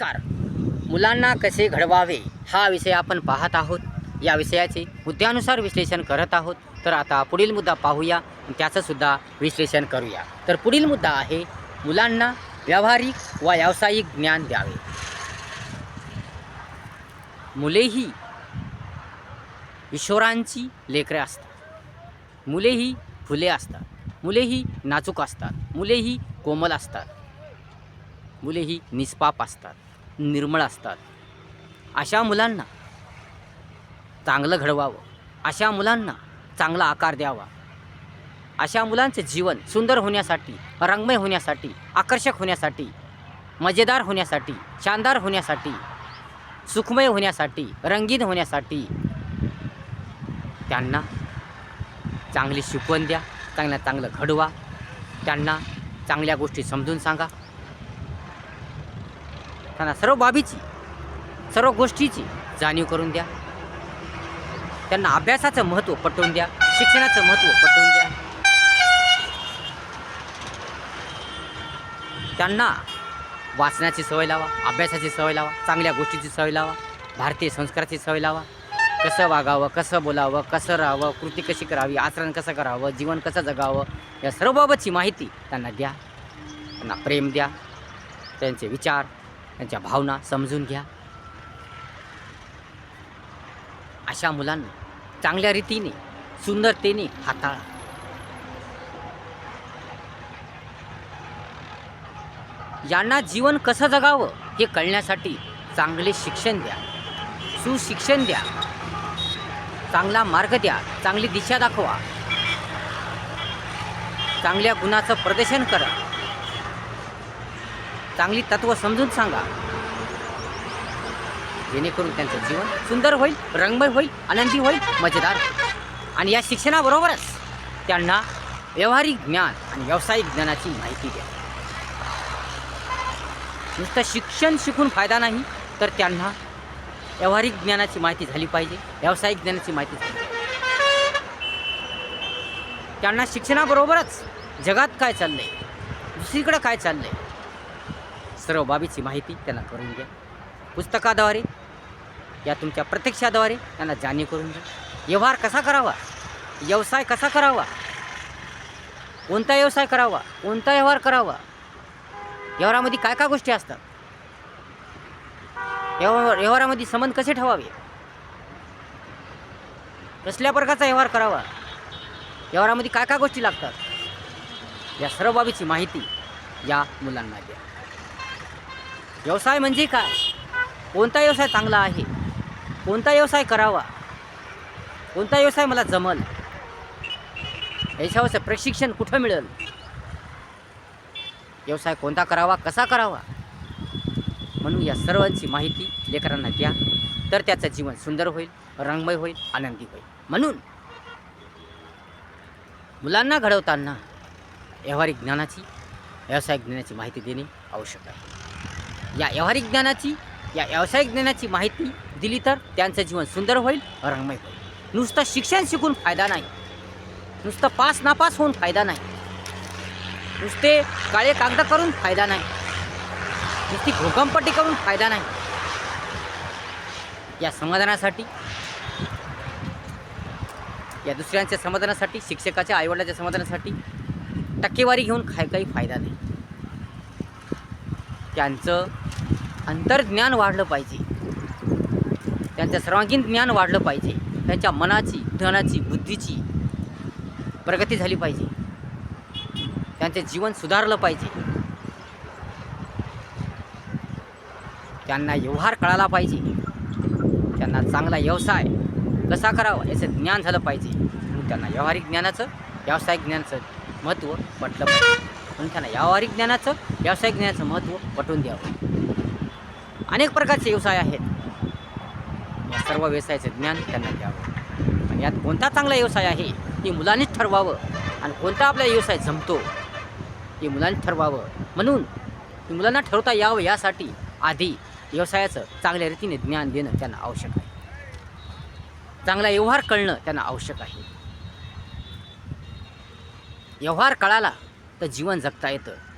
नमस्कार. मुलांना कसे घडवावे हा विषय आपण पाहत आहोत. या विषयाचे मुद्द्यानुसार विश्लेषण करत आहोत. तर आता पुढील मुद्दा पाहूया. त्याचंसुद्धा विश्लेषण करूया. तर पुढील मुद्दा आहे मुलांना व्यावहारिक व व्यावसायिक ज्ञान द्यावे. मुलेही ईश्वरांची लेकरे असतात. मुलेही फुले असतात. मुलेही नाचूक असतात. मुलेही कोमल असतात. मुलेही निष्पाप असतात. निर्मळ असतात. अशा मुलांना चांगलं घडवावं. अशा मुलांना चांगला आकार द्यावा. अशा मुलांचे जीवन सुंदर होण्यासाठी रंगमय होण्यासाठी आकर्षक होण्यासाठी मजेदार होण्यासाठी शानदार होण्यासाठी सुखमय होण्यासाठी रंगीन होण्यासाठी त्यांना चांगली शिकवण द्या त्यांना चांगलं घडवा त्यांना चांगल्या गोष्टी समजून सांगा. त्यांना सर्व बाबीची सर्व गोष्टीची जाणीव करून द्या. त्यांना अभ्यासाचं महत्त्व पटवून द्या शिक्षणाचं महत्त्व पटवून द्या. त्यांना वाचण्याची सवय लावा अभ्यासाची सवय लावा चांगल्या गोष्टीची सवय लावा भारतीय संस्काराची सवय लावा. कसं वागावं कसं बोलावं कसं राहावं कृती कशी करावी आचरण कसं करावं जीवन कसं जगावं या सर्व बाबतची माहिती त्यांना द्या. त्यांना प्रेम द्या. त्यांचे विचार त्यांच्या भावना समजून घ्या. अशा मुलांना चांगल्या रीतीने सुंदरतेने हाताळा. यांना जीवन कसं जगावं हे कळण्यासाठी चांगले शिक्षण द्या. सुशिक्षण द्या. चांगला मार्ग द्या. चांगली दिशा दाखवा. चांगल्या गुणाचं प्रदर्शन करा. चांगली तत्व समजून सांगा. जेणेकरून त्यांचं जीवन सुंदर होईल रंगमय होईल आनंदी होईल मजेदार आणि या शिक्षणाबरोबरच त्यांना व्यावहारिक ज्ञान आणि व्यावसायिक ज्ञानाची माहिती द्या. नुसतं शिक्षण शिकून फायदा नाही तर त्यांना व्यावहारिक ज्ञानाची माहिती झाली पाहिजे व्यावसायिक ज्ञानाची माहिती झाली त्यांना शिक्षणाबरोबरच जगात काय चाललंय दुसरीकडं काय चाललंय? सर्व बाबीची माहिती त्यांना करून द्या पुस्तकाद्वारे या तुमच्या प्रत्यक्षाद्वारे त्यांना जाणीव करून द्या व्यवहार कसा करावा? व्यवसाय कसा करावा? कोणता व्यवसाय करावा? कोणता व्यवहार करावा? व्यवहारामध्ये काय काय गोष्टी असतात? व्यवहार व्यवहारामध्ये संबंध कसे ठेवावे? कसल्या प्रकारचा व्यवहार करावा? व्यवहारामध्ये काय काय गोष्टी लागतात? या सर्व बाबीची माहिती या मुलांना द्या. व्यवसाय म्हणजे काय? कोणता व्यवसाय चांगला आहे? कोणता व्यवसाय करावा? कोणता व्यवसाय मला जमल? याच्यावरचं प्रशिक्षण कुठं मिळेल? व्यवसाय कोणता करावा? कसा करावा? म्हणून या सर्वांची माहिती लेकरांना द्या. तर त्याचं जीवन सुंदर होईल रंगमय होईल आनंदी होईल. म्हणून मुलांना घडवताना व्यावहारिक ज्ञानाची व्यावसायिक ज्ञानाची माहिती देणे आवश्यक आहे. या व्यावहारिक ज्ञानाची या व्यावसायिक ज्ञानाची माहिती दिली तर त्यांचं जीवन सुंदर होईल रंगमय होईल. नुसतं शिक्षण शिकून फायदा नाही. नुसतं पास नापास होऊन फायदा नाही. नुसते काळे कागद करून फायदा नाही. नुसती घोकंपट्टी करून फायदा नाही. या समाधानासाठी या दुसऱ्यांच्या समाधानासाठी शिक्षकाच्या आईवडिलाच्या समाधानासाठी टक्केवारी घेऊन काय काही फायदा नाही. त्यांचं अंतर्ज्ञान वाढलं पाहिजे. त्यांचं सर्वांगीण ज्ञान वाढलं पाहिजे. त्यांच्या मनाची धनाची बुद्धीची प्रगती झाली पाहिजे. त्यांचे जीवन सुधारलं पाहिजे. त्यांना व्यवहार कळाला पाहिजे. त्यांना चांगला व्यवसाय कसा करावा याचं ज्ञान झालं पाहिजे. म्हणून त्यांना व्यावहारिक ज्ञानाचं व्यावसायिक ज्ञानाचं महत्त्व पटलं पाहिजे. म्हणून त्यांना व्यावहारिक ज्ञानाचं व्यावसायिक ज्ञानाचं महत्त्व पटवून द्यावं. अनेक प्रकारचे व्यवसाय आहेत. या सर्व व्यवसायाचं ज्ञान त्यांना द्यावं. आणि यात कोणता चांगला व्यवसाय आहे ते मुलांनीच ठरवावं. आणि कोणता आपला व्यवसाय जमतो हे मुलांनी ठरवावं. म्हणून ती मुलांना ठरवता यावं यासाठी आधी व्यवसायाचं चांगल्या रीतीने ज्ञान देणं त्यांना आवश्यक आहे. चांगला व्यवहार कळणं त्यांना आवश्यक आहे. व्यवहार कळाला तर जीवन जगता येतं.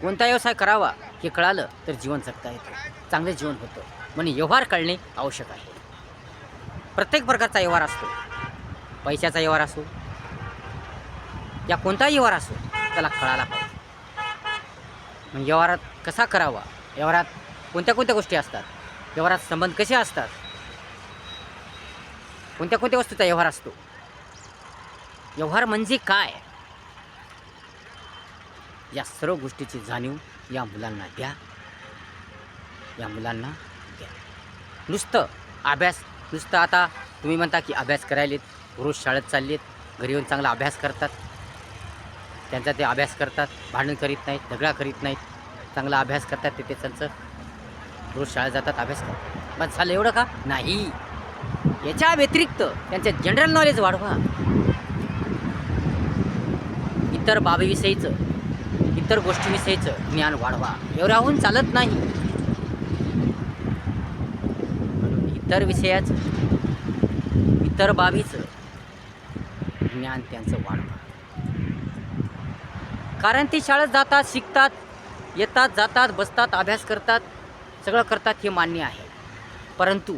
कोणता व्यवसाय करावा हे कळालं तर जीवन जगता येतं. चांगलं जीवन होतं. म्हणून व्यवहार कळणे आवश्यक आहे. प्रत्येक प्रकारचा व्यवहार असतो. पैशाचा व्यवहार असो या कोणताही व्यवहार असो त्याला कळायला पाहिजे मग व्यवहारात कसा करावा? व्यवहारात कोणत्या कोणत्या गोष्टी असतात? व्यवहारात संबंध कसे असतात? कोणत्या कोणत्या वस्तूचा व्यवहार असतो? व्यवहार म्हणजे काय? या सर्व गोष्टीची जाणीव या मुलांना द्या. या मुलांना द्या. नुसतं अभ्यास नुसतं आता तुम्ही म्हणता की अभ्यास करायलेत रोज शाळेत चाललेत घरी येऊन चांगला अभ्यास करतात. त्यांचा ते अभ्यास करतात भांडण करीत नाहीत झगडा करीत नाहीत. चांगला अभ्यास करतात ते त्यांचं. रोज शाळेत जातात अभ्यास करतात. पण झालं एवढं का? नाही. याच्या व्यतिरिक्त त्यांचे जनरल नॉलेज वाढवा. इतर बाबीविषयीचं इतर गोष्टींविषयीचं ज्ञान वाढवा. एवढ्याहून चालत नाही. म्हणून इतर विषयाचं इतर बाबीचं ज्ञान त्यांचं वाढवा. कारण ते शाळेत जातात शिकतात येतात जातात बसतात अभ्यास करतात सगळं करतात हे मान्य आहे. परंतु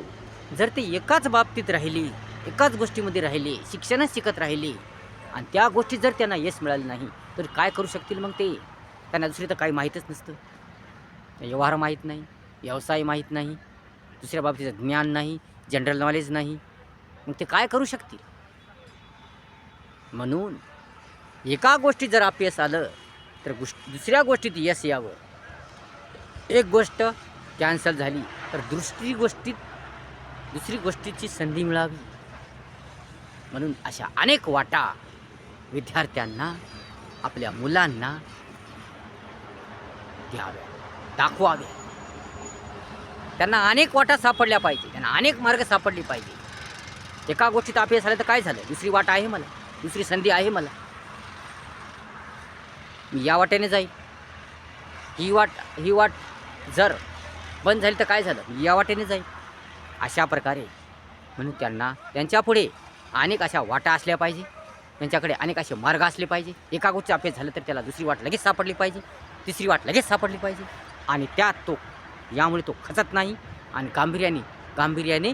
जर ते एकाच बाबतीत राहिली एकाच गोष्टीमध्ये राहिले शिक्षणच शिकत राहिले आणि त्या गोष्टीत जर त्यांना यश मिळालं नाही तर काय करू शकतील मग ते? त्यांना दुसरी तर काही माहीतच नसतं. व्यवहार माहीत नाही व्यवसाय माहीत नाही दुसऱ्या बाबतीचं ज्ञान नाही जनरल नॉलेज नाही. मग ते काय करू शकतील? म्हणून एका गोष्टीत जर अपयश आलं तर गोष् दुसऱ्या गोष्टीत यश यावं. एक गोष्ट कॅन्सल झाली तर दुसरी गोष्टीत दुसरी गोष्टीची संधी मिळावी. म्हणून अशा अनेक वाटा विद्यार्थ्यांना आपल्या मुलांना घ्याव्या दाखवाव्या त्यांना अनेक वाटा सापडल्या पाहिजे त्यांना अनेक मार्ग सापडले पाहिजे. एका गोष्टीत अपयश झालं तर काय झालं? दुसरी वाट आहे मला दुसरी संधी आहे मला. मी या वाटेने जाईल ही वाट ही वाट जर बंद झाली तर काय झालं? मी या वाटेने जाईल अशा प्रकारे म्हणून त्यांना त्यांच्यापुढे अनेक अशा वाटा असल्या पाहिजे. त्यांच्याकडे अनेक असे मार्ग असले पाहिजे. एका गोष्टी अपयश झालं तर त्याला दुसरी वाट लगेच सापडली पाहिजे. तिसरी वाट लगेच सापडली पाहिजे. आणि त्यात तो यामुळे तो खचत नाही. आणि गांभीर्याने गांभीर्याने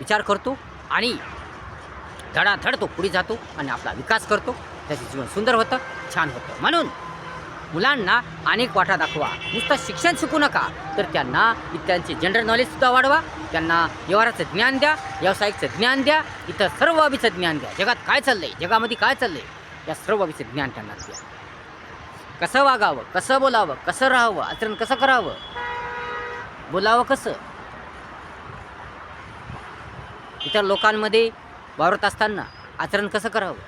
विचार करतो आणि धडाधड तो पुढे जातो आणि आपला विकास करतो. त्याचे जीवन सुंदर होतं छान होतं. म्हणून मुलांना अनेक वाटा दाखवा. नुसतं शिक्षण शिकू नका. तर त्यांना त्यांचे जनरल नॉलेजसुद्धा वाढवा. त्यांना व्यवहाराचं ज्ञान द्या व्यावसायिकचं ज्ञान द्या इतर सर्व बाबीचं ज्ञान द्या. जगात काय चाललंय? जगामध्ये काय चाललंय? या सर्व बाबीचं ज्ञान त्यांना द्या. कसं वागावं कसं बोलावं कसं राहावं आचरण कसं करावं? बोलावं कसं? इतर लोकांमध्ये वावरत असताना आचरण कसं करावं?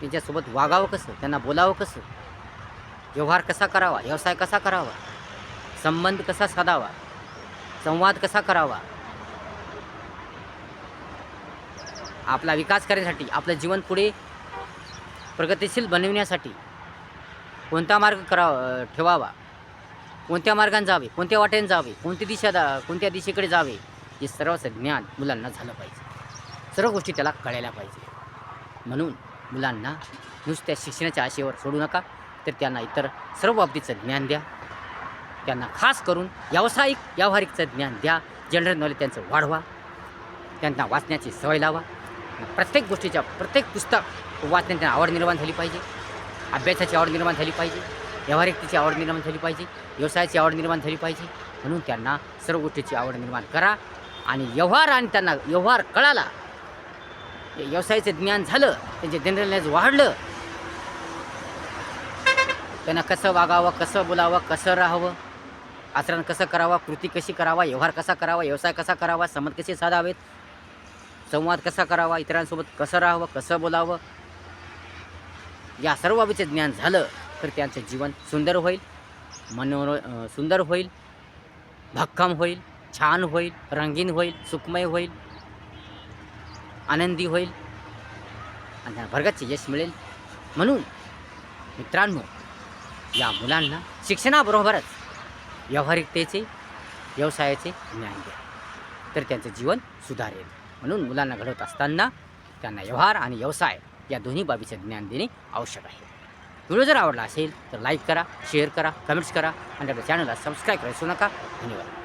त्यांच्यासोबत वागावं कसं? त्यांना बोलावं कसं? व्यवहार कसा करावा? व्यवसाय कसा करावा? संबंध कसा साधावा? संवाद कसा करावा? आपला विकास करण्यासाठी आपलं जीवन पुढे प्रगतिशील बनविण्यासाठी कोणता मार्ग करावा ठेवावा? कोणत्या मार्गाने जावे? कोणत्या वाटेने जावे? कोणती दिशा दा कोणत्या दिशेकडे जावे? हे सर्वच ज्ञान मुलांना झालं पाहिजे. सर्व गोष्टी त्याला कळायला पाहिजे. म्हणून मुलांना नुसत्या शिक्षणाच्या आशेवर सोडू नका तर त्यांना इतर सर्व बाबतीचं ज्ञान द्या. त्यांना खास करून व्यावसायिक व्यावहारिकचं ज्ञान द्या. जनरल नॉलेज त्यांचं वाढवा. त्यांना वाचण्याची सवय लावा. प्रत्येक गोष्टीच्या प्रत्येक पुस्तक वाचण्याची आवड निर्माण झाली पाहिजे. अभ्यासाची आवड निर्माण झाली पाहिजे. व्यवहारिकतेची आवड निर्माण झाली पाहिजे. व्यवसायाची आवड निर्माण झाली पाहिजे. म्हणून त्यांना सर्व गोष्टीची आवड निर्माण करा आणि व्यवहार आणि त्यांना व्यवहार कळाला. व्यवसायाचं ज्ञान झालं त्यांचे जनरल नॉलेज वाढलं. त्यांना कसं वागावं कसं बोलावं कसं राहावं आचरण कसं करावा कृती कशी करावा व्यवहार कसा करावा व्यवसाय कसा करावा समज कसे साधावेत संवाद कसा करावा इतरांसोबत कसं राहावं कसं बोलावं या सर्व बाबीचं ज्ञान झालं तर त्यांचं जीवन सुंदर होईल मनोर सुंदर होईल भक्कम होईल छान होईल रंगीन होईल सुखमय होईल आनंदी होईल आणि त्यांना भरगतचे यश मिळेल. म्हणून मित्रांनो या मुलांना शिक्षणाबरोबरच व्यावहारिकतेचे व्यवसायाचे ज्ञान द्या तर त्यांचं जीवन सुधारेल. म्हणून मुलांना घडवत असताना त्यांना व्यवहार आणि व्यवसाय या दोन्ही बाबीचं ज्ञान देणे आवश्यक आहे. व्हिडिओ जर आवडला असेल तर लाईक करा शेअर करा कमेंट्स करा आणि आपल्या चॅनलला सबस्क्राईब करायला नका. धन्यवाद.